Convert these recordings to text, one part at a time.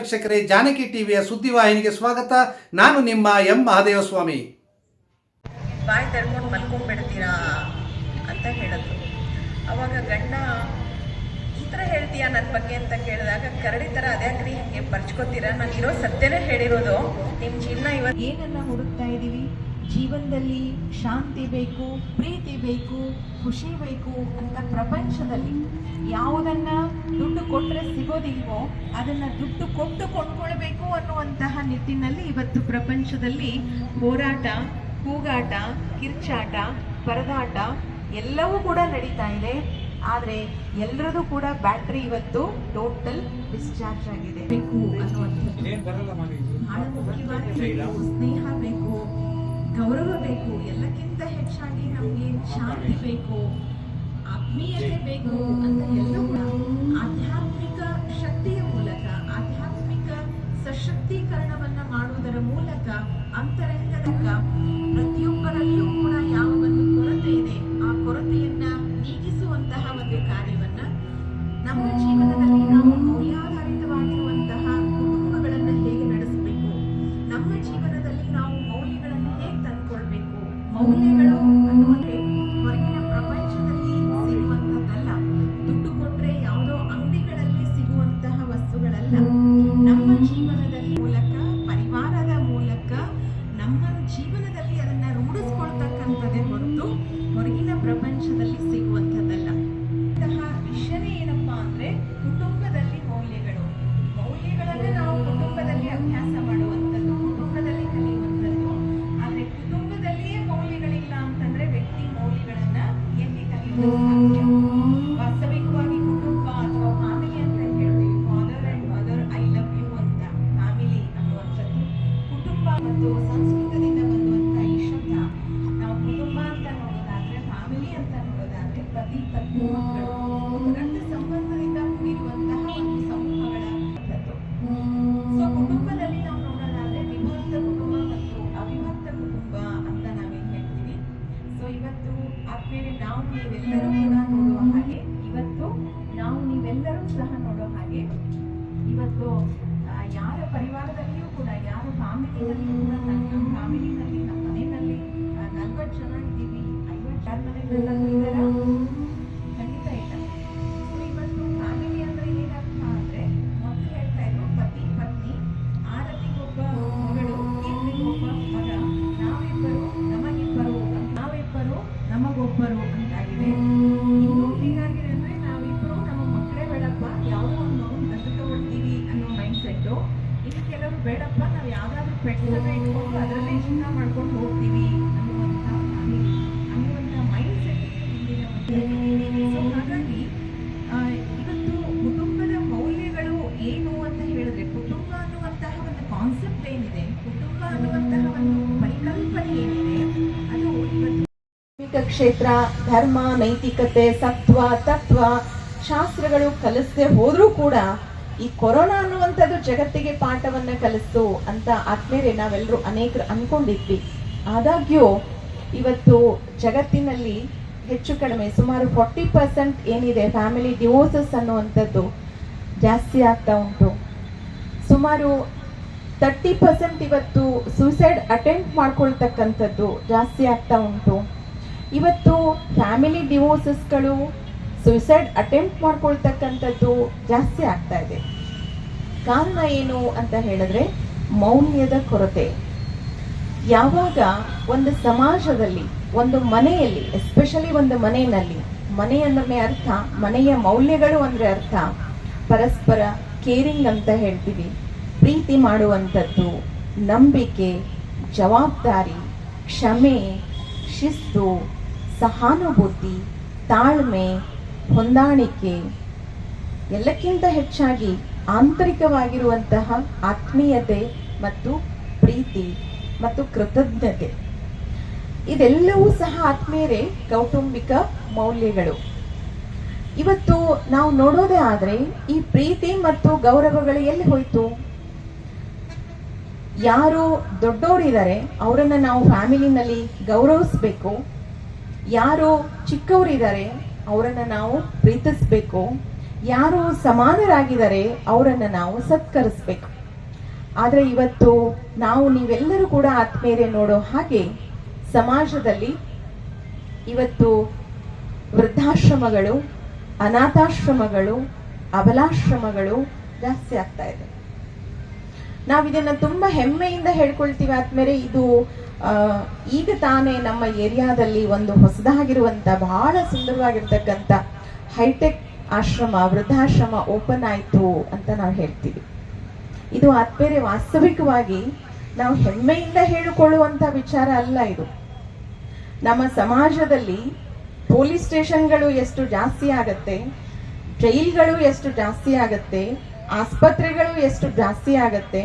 ವೀಕ್ಷಕರೇ ಜಾನಕಿ ಟಿವಿಯ ಸುದ್ದಿವಾಹಿನಿಗೆ ಸ್ವಾಗತ. ನಾನು ನಿಮ್ಮ ಎಂ. ಮಹಾದೇವಸ್ವಾಮಿ. ಬಾಯಿ ತೆರ್ಕೊಂಡು ಮಲ್ಕೊಂಡ್ಬಿಡ್ತೀರಾ ಅಂತ ಹೇಳಿದ್ರು. ಅವಾಗ ಗಂಡ ಈ ಥರ ಹೇಳ್ತೀಯಾ ನನ್ನ ಬಗ್ಗೆ? ಅಂತ ಕೇಳಿದಾಗ ಕರಡಿ ಥರ ಅದ್ಯಾಕ್ರಿ ಹಿಂಗೆ ಬರ್ಚ್ಕೋತೀರಾ? ನಾನು ಇರೋ ಸತ್ಯನೇ ಹೇಳಿರೋದು. ನಿಮ್ಮ ಜೀವನ ಇವತ್ತು ಏನನ್ನ ಹುಡುಕ್ತಾ ಇದ್ದೀವಿ ಜೀವನದಲ್ಲಿ ಶಾಂತಿ ಬೇಕು ಪ್ರೀತಿ ಬೇಕು ಖುಷಿ ಬೇಕು ಅಂತ ಪ್ರಪಂಚದಲ್ಲಿ. ಯಾವುದನ್ನ ಕೊಟ್ಟರೆ ಸಿಗೋದಿಲ್ವೋ? ಅದನ್ನು ದುಡ್ಡು ಕೊಟ್ಟು ಕೊಂಡ್ಕೊಳ್ಬೇಕು ಅನ್ನುವಂತಹ ನಿಟ್ಟಿನಲ್ಲಿ ಇವತ್ತು ಪ್ರಪಂಚದಲ್ಲಿ ಹೋರಾಟ ಕೂಗಾಟ ಕಿರ್ಚಾಟ ಪರದಾಟ ಎಲ್ಲವೂ ಕೂಡ ನಡೀತಾ ಇದೆ. ಆದರೆ ಎಲ್ಲರದು ಕೂಡ ಬ್ಯಾಟ್ರಿ ಇವತ್ತು ಟೋಟಲ್ ಡಿಸ್ಚಾರ್ಜ್ ಆಗಿದೆ. ಬೇಕು ಅನ್ನುವಂಥದ್ದು ಸ್ನೇಹ ಬೇಕು ಗೌರವ ಬೇಕು ಎಲ್ಲಕ್ಕಿಂತ ಹೆಚ್ಚಾಗಿ ನಮಗೆ ಶಾಂತಿ ಬೇಕು. ಆತ್ಮೀಯತೆ ಬೇಕು ಅಂತ ಎಲ್ಲ ಕೂಡ ಆಧ್ಯಾತ್ಮಿಕ ಶಕ್ತಿಯ ಮೂಲಕ, ಆಧ್ಯಾತ್ಮಿಕ ಸಶಕ್ತೀಕರಣವನ್ನ ಮಾಡುವುದರ ಮೂಲಕ ಅಂತರಂಗದ ಪ್ರತಿಯೊಬ್ಬರಲ್ಲಿಯೂ ಕೂಡ ಯಾವ ಒಂದು ಕೊರತೆ ಇದೆ, ಆ ಕೊರತೆಯನ್ನ ನೀಗಿಸುವಂತಹ ಒಂದು ಕಾರ್ಯವನ್ನ ನಮ್ಮ ಜೀವನದಲ್ಲಿ ನಾವು ಮೌಲ್ಯಾಧಾರಿತವಾಗಿರುವಂತಹ ಕುಟುಂಬಗಳನ್ನ ಹೇಗೆ ನಡೆಸಬೇಕು, ನಮ್ಮ ಜೀವನದಲ್ಲಿ ನಾವು ಮೌಲ್ಯಗಳನ್ನು ಹೇಗೆ ತಂದುಕೊಳ್ಬೇಕು, ಮೌಲ್ಯಗಳು ಅನ್ನುವಂತೆ ರೂಢಿಸ್ಕೊಳ್ತಕ್ಕಂಥದ್ದೇ ಹೊರತು ಹೊರಗಿನ ಪ್ರಪಂಚದಲ್ಲಿ ಸಿಗುವಂಥದ್ದಲ್ಲ. ಇಂತಹ ವಿಷಯ ಏನಪ್ಪಾ ಅಂದ್ರೆ ಕುಟುಂಬದಲ್ಲಿ ಮೌಲ್ಯಗಳು. ಮೌಲ್ಯಗಳನ್ನ ನಾವು ಕುಟುಂಬದಲ್ಲಿ ಅಭ್ಯಾಸ ಮಾಡುವಂಥದ್ದು, ಕುಟುಂಬದಲ್ಲಿ ಕಲಿಯುವಂಥದ್ದು. ಆದ್ರೆ ಕುಟುಂಬದಲ್ಲಿಯೇ ಮೌಲ್ಯಗಳಿಲ್ಲ ಅಂತಂದ್ರೆ ವ್ಯಕ್ತಿ ಮೌಲ್ಯಗಳನ್ನ ಎಲ್ಲಿ ಕಲಿಯೋದು ರಕ್ತ ಸಂಬಂಧದಿಂದ ಕೂಡಿರುವಂತಹ ಒಂದು ಸಮೂಹಗಳ ಸೊ ಕುಟುಂಬದಲ್ಲಿ ನಾವು ನೋಡೋದಾದ್ರೆ ವಿಭಕ್ತ ಕುಟುಂಬ ಮತ್ತು ಅವಿಭಕ್ತ ಕುಟುಂಬ ಅಂತ ನಾವೇನ್ ಹೇಳ್ತೀವಿ. ಸೊ ಇವತ್ತು ಆದ್ಮೇಲೆ ನಾವು ನೀವೆಲ್ಲರೂ ಕೂಡ ನೋಡುವ ಹಾಗೆ, ಇವತ್ತು ನಾವು ನೀವೆಲ್ಲರೂ ಸಹ ನೋಡೋ ಹಾಗೆ, ಇವತ್ತು ಯಾರ ಪರಿವಾರದಲ್ಲಿಯೂ ಕೂಡ, ಯಾರ ಫ್ಯಾಮಿಲಿನಲ್ಲಿಯೂ ಕೂಡ, ನನ್ನ ಫ್ಯಾಮಿಲಿನಲ್ಲಿ, ನಮ್ಮ ಮನೆಯಲ್ಲಿ ನಲ್ವತ್ತು ಜನ ಇದ್ದೀವಿ, ಐವತ್ತು ಯಾರ ಮನೆಯಲ್ಲೆಲ್ಲರೂ ಬೇಡಪ್ಪ, ನಾವು ಯಾವ್ದಾದ್ರು ಪೆಟ್ಸ್ ಅನ್ನ ಇಟ್ಕೊಂಡು ಅದರಲ್ಲೇ ಜೀವನ ಮಾಡ್ಕೊಂಡು ಹೋಗ್ತೀವಿ ಅನ್ನುವಂಥ ಅನ್ನುವಂಥ ಮೈಂಡ್ ಸೆಟ್ ಸೊ ಹಾಗಾಗಿ ಇವತ್ತು ಕುಟುಂಬದ ಮೌಲ್ಯಗಳು ಏನು ಅಂತ ಹೇಳಿದ್ರೆ, ಕುಟುಂಬ ಅನ್ನುವಂತಹ ಒಂದು ಕಾನ್ಸೆಪ್ಟ್ ಏನಿದೆ, ಕುಟುಂಬ ಅನ್ನುವಂತಹ ಒಂದು ಪರಿಕಲ್ಪನೆ ಏನಿದೆ, ಅದು ಇವತ್ತು ಕ್ಷೇತ್ರ, ಧರ್ಮ, ನೈತಿಕತೆ, ಸತ್ವ, ತತ್ವ, ಶಾಸ್ತ್ರಗಳು ಕಲಿಸದೆ ಹೋದರೂ ಕೂಡ ಈ ಕೊರೋನಾ ಅನ್ನುವಂಥದ್ದು ಜಗತ್ತಿಗೆ ಪಾಠವನ್ನ ಕಲಿಸು ಅಂತ ಆದ್ಮೇಲೆ ನಾವೆಲ್ಲರೂ ಅನೇಕರು ಅನ್ಕೊಂಡಿದ್ವಿ. ಆದಾಗ್ಯೂ ಇವತ್ತು ಜಗತ್ತಿನಲ್ಲಿ ಹೆಚ್ಚು ಕಡಿಮೆ ಸುಮಾರು ಫಾರ್ಟಿ ಪರ್ಸೆಂಟ್ ಏನಿದೆ ಫ್ಯಾಮಿಲಿ ಡಿವೋರ್ಸಸ್ ಅನ್ನುವಂಥದ್ದು ಜಾಸ್ತಿ ಆಗ್ತಾ ಉಂಟು. ಸುಮಾರು ತರ್ಟಿ ಪರ್ಸೆಂಟ್ ಇವತ್ತು ಸೂಸೈಡ್ ಅಟೆಂಪ್ಟ್ ಮಾಡ್ಕೊಳ್ತಕ್ಕಂಥದ್ದು ಜಾಸ್ತಿ ಆಗ್ತಾ ಉಂಟು. ಇವತ್ತು ಫ್ಯಾಮಿಲಿ ಡಿವೋರ್ಸಸ್ಗಳು ಸೂಸೈಡ್ ಅಟೆಂಪ್ಟ್ ಮಾಡ್ಕೊಳ್ತಕ್ಕಂಥದ್ದು ಜಾಸ್ತಿ ಆಗ್ತಾ ಇದೆ. ಕಾರಣ ಏನು ಅಂತ ಹೇಳಿದ್ರೆ ಮೌಲ್ಯದ ಕೊರತೆ. ಯಾವಾಗ ಒಂದು ಸಮಾಜದಲ್ಲಿ, ಒಂದು ಮನೆಯಲ್ಲಿ ಎಸ್ಪೆಷಲಿ ಒಂದು ಮನೆಯಲ್ಲಿ, ಮನೆ ಅಂದ್ರೆ ಅರ್ಥ, ಮನೆಯ ಮೌಲ್ಯಗಳು ಅಂದ್ರೆ ಅರ್ಥ, ಪರಸ್ಪರ ಕೇರಿಂಗ್ ಅಂತ ಹೇಳ್ತೀವಿ, ಪ್ರೀತಿ ಮಾಡುವಂಥದ್ದು, ನಂಬಿಕೆ, ಜವಾಬ್ದಾರಿ, ಕ್ಷಮೆ, ಶಿಸ್ತು, ಸಹಾನುಭೂತಿ, ತಾಳ್ಮೆ ಹೊಂದಾಣಿಕೆ, ಎಲ್ಲಕ್ಕಿಂತ ಹೆಚ್ಚಾಗಿ ಆಂತರಿಕವಾಗಿರುವಂತಹ ಆತ್ಮೀಯತೆ ಮತ್ತು ಪ್ರೀತಿ ಮತ್ತು ಕೃತಜ್ಞತೆ. ಇದೆಲ್ಲವೂ ಸಹ ಆತ್ಮೀಯರೇ ಕೌಟುಂಬಿಕ ಮೌಲ್ಯಗಳು. ಇವತ್ತು ನಾವು ನೋಡೋದೇ ಆದರೆ ಈ ಪ್ರೀತಿ ಮತ್ತು ಗೌರವಗಳು ಎಲ್ಲಿ ಹೋಯ್ತು? ಯಾರು ದೊಡ್ಡವರಿದ್ದಾರೆ, ಅವರನ್ನು ನಾವು ಫ್ಯಾಮಿಲಿನಲ್ಲಿ ಗೌರವಿಸ್ಬೇಕು. ಯಾರು ಚಿಕ್ಕವರಿದ್ದಾರೆ ಅವರನ್ನ ನಾವು ಪ್ರೀತಿಸ್ಬೇಕು. ಯಾರು ಸಮಾನರಾಗಿದ್ದಾರೆ, ಅವರನ್ನ ನಾವು ಸತ್ಕರಿಸ್ಬೇಕು. ಆದರೆ ಇವತ್ತು ನಾವು ನೀವೆಲ್ಲರೂ ಕೂಡ ಆತ್ಮೇರೆ ನೋಡೋ ಹಾಗೆ ಸಮಾಜದಲ್ಲಿ ಇವತ್ತು ವೃದ್ಧಾಶ್ರಮಗಳು, ಅನಾಥಾಶ್ರಮಗಳು, ಅಬಲಾಶ್ರಮಗಳು ಜಾಸ್ತಿ ಆಗ್ತಾ ಇದೆ. ನಾವು ಇದನ್ನ ತುಂಬಾ ಹೆಮ್ಮೆಯಿಂದ ಹೇಳ್ಕೊಳ್ತೀವಿ ಆದ್ಮೇಲೆ ಇದು ಈಗ ತಾನೇ ನಮ್ಮ ಏರಿಯಾದಲ್ಲಿ ಒಂದು ಹೊಸದಾಗಿರುವಂತ, ಬಹಳ ಸುಂದರವಾಗಿರ್ತಕ್ಕಂಥ ಹೈಟೆಕ್ ಆಶ್ರಮ, ವೃದ್ಧಾಶ್ರಮ ಓಪನ್ ಆಯಿತು ಅಂತ ನಾವು ಹೇಳ್ತೀವಿ. ಇದು ಆತ್ಮೇರೆ ವಾಸ್ತವಿಕವಾಗಿ ನಾವು ಹೆಮ್ಮೆಯಿಂದ ಹೇಳಿಕೊಳ್ಳುವಂತ ವಿಚಾರ ಅಲ್ಲ ಇದು. ನಮ್ಮ ಸಮಾಜದಲ್ಲಿ ಪೊಲೀಸ್ ಸ್ಟೇಷನ್ಗಳು ಎಷ್ಟು ಜಾಸ್ತಿ ಆಗತ್ತೆ, ಜೈಲ್ಗಳು ಎಷ್ಟು ಜಾಸ್ತಿ ಆಗತ್ತೆ, ಆಸ್ಪತ್ರೆಗಳು ಎಷ್ಟು ಜಾಸ್ತಿ ಆಗತ್ತೆ,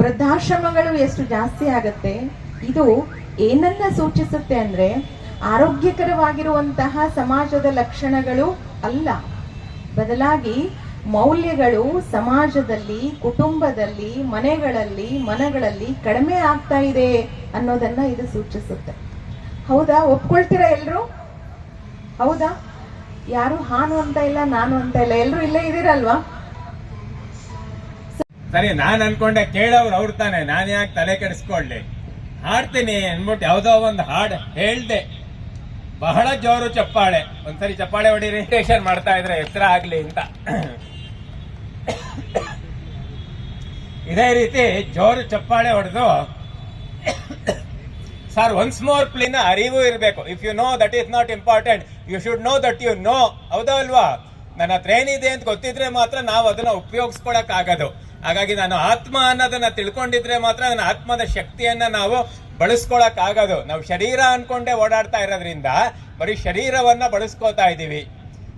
ವೃದ್ಧಾಶ್ರಮಗಳು ಎಷ್ಟು ಜಾಸ್ತಿ ಆಗತ್ತೆ ಇದು ಏನನ್ನ ಸೂಚಿಸುತ್ತೆ ಅಂದ್ರೆ ಆರೋಗ್ಯಕರವಾಗಿರುವಂತಹ ಸಮಾಜದ ಲಕ್ಷಣಗಳು ಅಲ್ಲ. ಬದಲಾಗಿ ಮೌಲ್ಯಗಳು ಸಮಾಜದಲ್ಲಿ, ಕುಟುಂಬದಲ್ಲಿ, ಮನೆಗಳಲ್ಲಿ, ಮನಗಳಲ್ಲಿ ಕಡಿಮೆ ಆಗ್ತಾ ಇದೆ ಅನ್ನೋದನ್ನ ಇದು ಸೂಚಿಸುತ್ತೆ. ಹೌದಾ? ಒಪ್ಕೊಳ್ತೀರಾ ಎಲ್ರು? ಹೌದಾ? ಯಾರು ಹಾನು ಅಂತ ಇಲ್ಲ, ನಾನು ಅಂತ ಇಲ್ಲ, ಎಲ್ರು ಇಲ್ಲೇ ಇದ್ದೀರಲ್ವಾ? ಸರಿ, ನಾನು ಅನ್ಕೊಂಡೆ ಕೇಳೋರು ಅವ್ರು ತಾನೆ, ನಾನು ಯಾಕೆ ತಲೆ ಕೆಡಿಸ್ಕೊಳ್ಳಿ ಹಾಡ್ತೀನಿ ಅನ್ಬಿಟ್ಟು ಯಾವುದೋ ಒಂದು ಹಾಡು ಹೇಳ್ದೆ. ಬಹಳ ಜೋರು ಚಪ್ಪಾಳೆ. ಒಂದ್ಸರಿ ಚಪ್ಪಾಳೆ ಹೊಡೀರಿ ರಿಟೇಷನ್ ಮಾಡ್ತಾ ಇದ್ರೆ ಎತ್ತರ ಆಗ್ಲಿ ಅಂತ. ಇದೇ ರೀತಿ ಜೋರು ಚಪ್ಪಾಳೆ ಹೊಡೆದು, ಸರ್ ಒನ್ಸ್ ಮೋರ್ ಪ್ಲೀನ್ ಅರಿವು ಇರಬೇಕು. If you know that is not important you should know that you know ಹೌದಾ ಅಲ್ವಾ? ನನ್ನ ಹತ್ರ ಏನಿದೆ ಅಂತ ಗೊತ್ತಿದ್ರೆ ಮಾತ್ರ ನಾವು ಅದನ್ನ ಉಪಯೋಗಿಸ್ಕೊಳಕ್ ಆಗೋದು ಹಾಗಾಗಿ ನಾನು ಆತ್ಮ ಅನ್ನೋದನ್ನ ತಿಳ್ಕೊಂಡಿದ್ರೆ ಮಾತ್ರ ನನ್ನ ಆತ್ಮದ ಶಕ್ತಿಯನ್ನ ನಾವು ಬಳಸ್ಕೊಳಕ್ ಆಗೋದು ನಾವು ಶರೀರ ಅನ್ಕೊಂಡೇ ಓಡಾಡ್ತಾ ಇರೋದ್ರಿಂದ ಬರೀ ಶರೀರವನ್ನ ಬಳಸ್ಕೋತಾ ಇದೀವಿ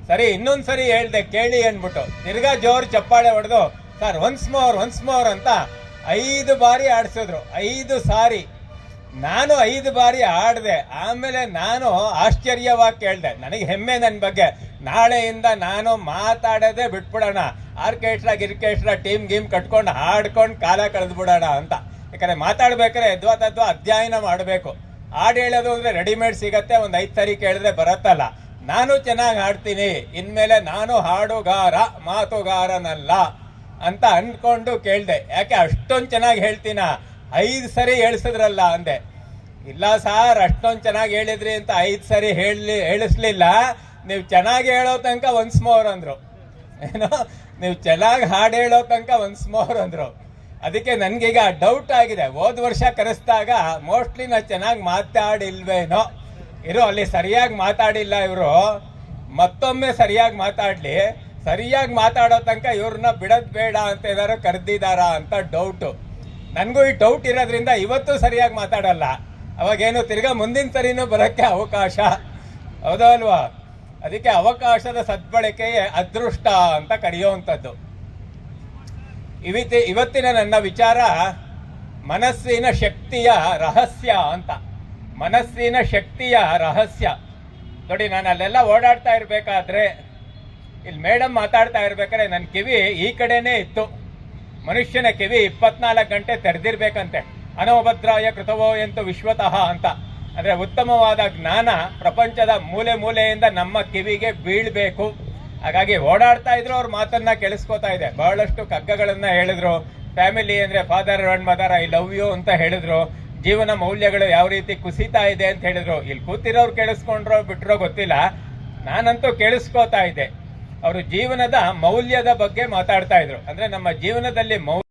ಸರಿ ಇನ್ನೊಂದು ಸರಿ ಹೇಳ್ದೆ, ಕೇಳಿ ಅನ್ಬಿಟ್ಟು ತಿರ್ಗಾ ಜೋರ್ ಚಪ್ಪಾಳೆ ಹೊಡೆದು, sir once more once more ಅಂತ ಐದು ಬಾರಿ ಆಡಿಸಿದ್ರು. ಐದು ಸಾರಿ. ನಾನು ಐದು ಬಾರಿ ಆಡ್ದೆ ಆಮೇಲೆ ನಾನು ಆಶ್ಚರ್ಯವಾಗಿ ಕೇಳ್ದೆ. ನನಗೆ ಹೆಮ್ಮೆ ನನ್ನ ಬಗ್ಗೆ. ನಾಳೆಯಿಂದ ನಾನು ಮಾತಾಡೋದೇ ಬಿಟ್ಬಿಡೋಣ. ಆರ್ಕೆಸ್ಟ್ರಾ, ಗಿರ್ಕೆಸ್ಟ್ರಾ ಟೀಮ್ ಗೀಮ್ ಕಟ್ಕೊಂಡು ಹಾಡ್ಕೊಂಡು ಕಾಲ ಕಳೆದ್ಬಿಡೋಣ ಅಂತ. ಯಾಕಂದ್ರೆ ಮಾತಾಡ್ಬೇಕಾದ್ರೆ ಯದ್ವಾ ತದ್ವಾ ಅಧ್ಯಯನ ಮಾಡಬೇಕು. ಹಾಡು ಹೇಳೋದು ಅಂದ್ರೆ ರೆಡಿಮೇಡ್ ಸಿಗತ್ತೆ, ಒಂದು ಐದು ಸರಿ ಕೇಳಿದ್ರೆ ಬರತ್ತಲ್ಲ. ನಾನು ಚೆನ್ನಾಗಿ ಹಾಡ್ತೀನಿ, ಇನ್ಮೇಲೆ ನಾನು ಹಾಡುಗಾರ, ಮಾತುಗಾರನಲ್ಲ ಅಂತ ಅಂದ್ಕೊಂಡು ಕೇಳ್ದೆ. ಯಾಕೆ ಅಷ್ಟೊಂದು ಚೆನ್ನಾಗಿ ಹೇಳ್ತೀನ? ಐದ್ ಸರಿ ಹೇಳಿಸಿದ್ರಲ್ಲ ಅಂದೆ. ಇಲ್ಲ ಸಾರ್, ಅಷ್ಟೊಂದು ಚೆನ್ನಾಗಿ ಹೇಳಿದ್ರಿ ಅಂತ ಐದು ಸರಿ ಹೇಳಿ, ಹೇಳಿಸ್ಲಿಲ್ಲ. ನೀವು ಚೆನ್ನಾಗಿ ಹೇಳೋ ತನಕ ಒನ್ಸ್ ಮೋರ್ ಅಂದ್ರು. ಏನೋ, ನೀವು ಚೆನ್ನಾಗಿ ಹಾಡು ಹೇಳೋ ತನಕ ಒನ್ಸ್ ಮೋರ್ ಅಂದ್ರು. ಅದಕ್ಕೆ ನನ್ಗೀಗ ಡೌಟ್ ಆಗಿದೆ. ಹೋದ ವರ್ಷ ಕರೆಸ್ದಾಗ ಮೋಸ್ಟ್ಲಿ ನಾ ಚೆನ್ನಾಗಿ ಮಾತಾಡಿಲ್ವೇನೋ. ಇರೋ, ಅಲ್ಲಿ ಸರಿಯಾಗಿ ಮಾತಾಡಿಲ್ಲ ಇವರು. ಮತ್ತೊಮ್ಮೆ ಸರಿಯಾಗಿ ಮಾತಾಡ್ಲಿ. ಸರಿಯಾಗಿ ಮಾತಾಡೋ ತನಕ ಇವ್ರನ್ನ ಬಿಡೋದು ಬೇಡ ಅಂತ ಏನಾರು ಕರೆದಿದ್ದಾರಾ ಅಂತ ಡೌಟು ನನಗೂ ಈ ಡೌಟ್ ಇರೋದ್ರಿಂದ ಇವತ್ತು ಸರಿಯಾಗಿ ಮಾತಾಡಲ್ಲ. ಅವಾಗೇನು ತಿರ್ಗಾ ಮುಂದಿನ ಸರಿನೂ ಬರೋಕ್ಕೆ ಅವಕಾಶ. ಹೌದಾ ಅಲ್ವಾ? ಅದಕ್ಕೆ ಅವಕಾಶದ ಸದ್ಬಳಕೆ ಅದೃಷ್ಟ ಅಂತ ಕರೆಯುವಂಥದ್ದು. ಇವತ್ತಿ ಇವತ್ತಿನ ನನ್ನ ವಿಚಾರ ಮನಸ್ಸಿನ ಶಕ್ತಿಯ ರಹಸ್ಯ ಅಂತ. ಮನಸ್ಸಿನ ಶಕ್ತಿಯ ರಹಸ್ಯ. ನೋಡಿ, ನಾನು ಅಲ್ಲೆಲ್ಲ ಓಡಾಡ್ತಾ ಇರ್ಬೇಕಾದ್ರೆ ಇಲ್ಲಿ ಮೇಡಮ್ ಮಾತಾಡ್ತಾ ಇರ್ಬೇಕಾದ್ರೆ ನನ್ನ ಕಿವಿ ಈ ಕಡೆನೇ ಇತ್ತು. ಮನುಷ್ಯನ ಕಿವಿ ಇಪ್ಪತ್ನಾಲ್ಕು ಗಂಟೆ ತೆರೆದಿರ್ಬೇಕಂತೆ. ಅನೋಭದ್ರಾಯ ಕೃತವೋ ಎಂತು ವಿಶ್ವತಃ ಅಂತ. ಅಂದ್ರೆ ಉತ್ತಮವಾದ ಜ್ಞಾನ ಪ್ರಪಂಚದ ಮೂಲೆ ಮೂಲೆಯಿಂದ ನಮ್ಮ ಕಿವಿಗೆ ಬೀಳ್ಬೇಕು. ಹಾಗಾಗಿ ಓಡಾಡ್ತಾ ಇದ್ರು ಅವ್ರ ಮಾತನ್ನ ಕೇಳಿಸ್ಕೋತಾ ಇದೆ. ಬಹಳಷ್ಟು ಕಗ್ಗಗಳನ್ನ ಹೇಳಿದ್ರು. ಫ್ಯಾಮಿಲಿ ಅಂದ್ರೆ father and mother I love you ಅಂತ ಹೇಳಿದ್ರು. ಜೀವನ ಮೌಲ್ಯಗಳು ಯಾವ ರೀತಿ ಕುಸಿತಾ ಇದೆ ಅಂತ ಹೇಳಿದ್ರು. ಇಲ್ಲಿ ಕೂತಿರೋರು ಕೇಳಿಸ್ಕೊಂಡ್ರೋ ಬಿಟ್ರೋ ಗೊತ್ತಿಲ್ಲ. ನಾನಂತೂ ಕೇಳಿಸ್ಕೋತಾ ಇದ್ದೆ. ಅವರು ಜೀವನದ ಮೌಲ್ಯದ ಬಗ್ಗೆ ಮಾತಾಡ್ತಾ ಇದ್ರು. ಅಂದ್ರೆ ನಮ್ಮ ಜೀವನದಲ್ಲಿ ಮೌಲ್ಯ